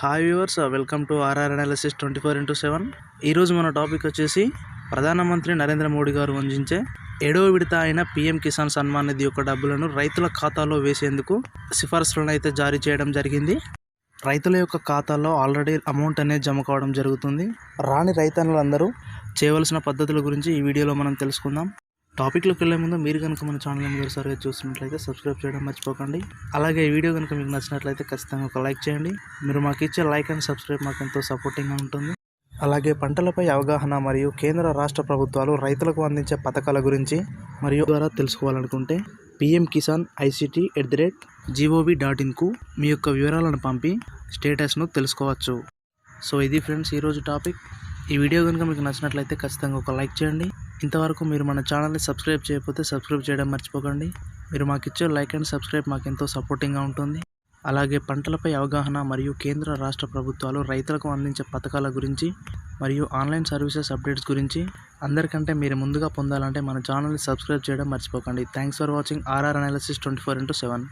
Hi viewers welcome to RR analysis twenty four into seven ఈరోజు మన topic వచ్చేసి ప్రధానమంత్రి నరేంద్ర మోడీ గారు వంజించే ఏడవ విడత అయిన పీఎం కిసాన్ సన్మాన్ నిధి యొక్క డబ్బులను రైతుల ఖాతాలో వేసేందుకు సిఫార్సులను అయితే జారీ చేయడం జరిగింది. రైతుల యొక్క ఖాతాలో ఆల్రెడీ అమౌంట్ అనేది జమ కావడం జరుగుతుంది. రాని రైతన్నులందరూ చేయవలసిన పద్ధతుల గురించి ఈ వీడియోలో మనం తెలుసుకుందాం. టాపిక్లోకి వెళ్ళే ముందు మీరు కనుక మన ఛానల్ మొదటిసారిగా చూసినట్లయితే సబ్స్క్రైబ్ చేయడం మర్చిపోకండి. అలాగే ఈ వీడియో కనుక మీకు నచ్చినట్లయితే ఖచ్చితంగా ఒక లైక్ చేయండి. మీరు మాకు ఇచ్చే లైక్ అండ్ సబ్స్క్రైబ్ మాకు ఎంతో సపోర్టింగ్గా ఉంటుంది. అలాగే పంటలపై అవగాహన మరియు కేంద్ర రాష్ట్ర ప్రభుత్వాలు రైతులకు అందించే పథకాల గురించి మరియు ద్వారా తెలుసుకోవాలనుకుంటే PM Kisan ICT at the rate GOV dot ఇన్కు మీ యొక్క వివరాలను పంపి స్టేటస్ను తెలుసుకోవచ్చు. సో ఇది ఫ్రెండ్స్ ఈరోజు టాపిక్ ఈ వీడియో కనుక మీకు నచ్చినట్లయితే ఖచ్చితంగా ఒక లైక్ చేయండి. ఇంతవరకు మీరు మన ఛానల్ని సబ్స్క్రైబ్ చేయకపోతే సబ్స్క్రైబ్ చేయడం మర్చిపోకండి. మీరు మాకు ఇచ్చే లైక్ అండ్ సబ్స్క్రైబ్ మాకు ఎంతో సపోర్టింగ్గా ఉంటుంది. అలాగే పంటలపై అవగాహన మరియు కేంద్ర రాష్ట్ర ప్రభుత్వాలు రైతులకు అందించే పథకాల గురించి మరియు ఆన్లైన్ సర్వీసెస్ అప్డేట్స్ గురించి అందరికంటే మీరు ముందుగా పొందాలంటే మన ఛానల్ని సబ్స్క్రైబ్ చేయడం మర్చిపోకండి. Thanks for watching RR analysis twenty four into seven.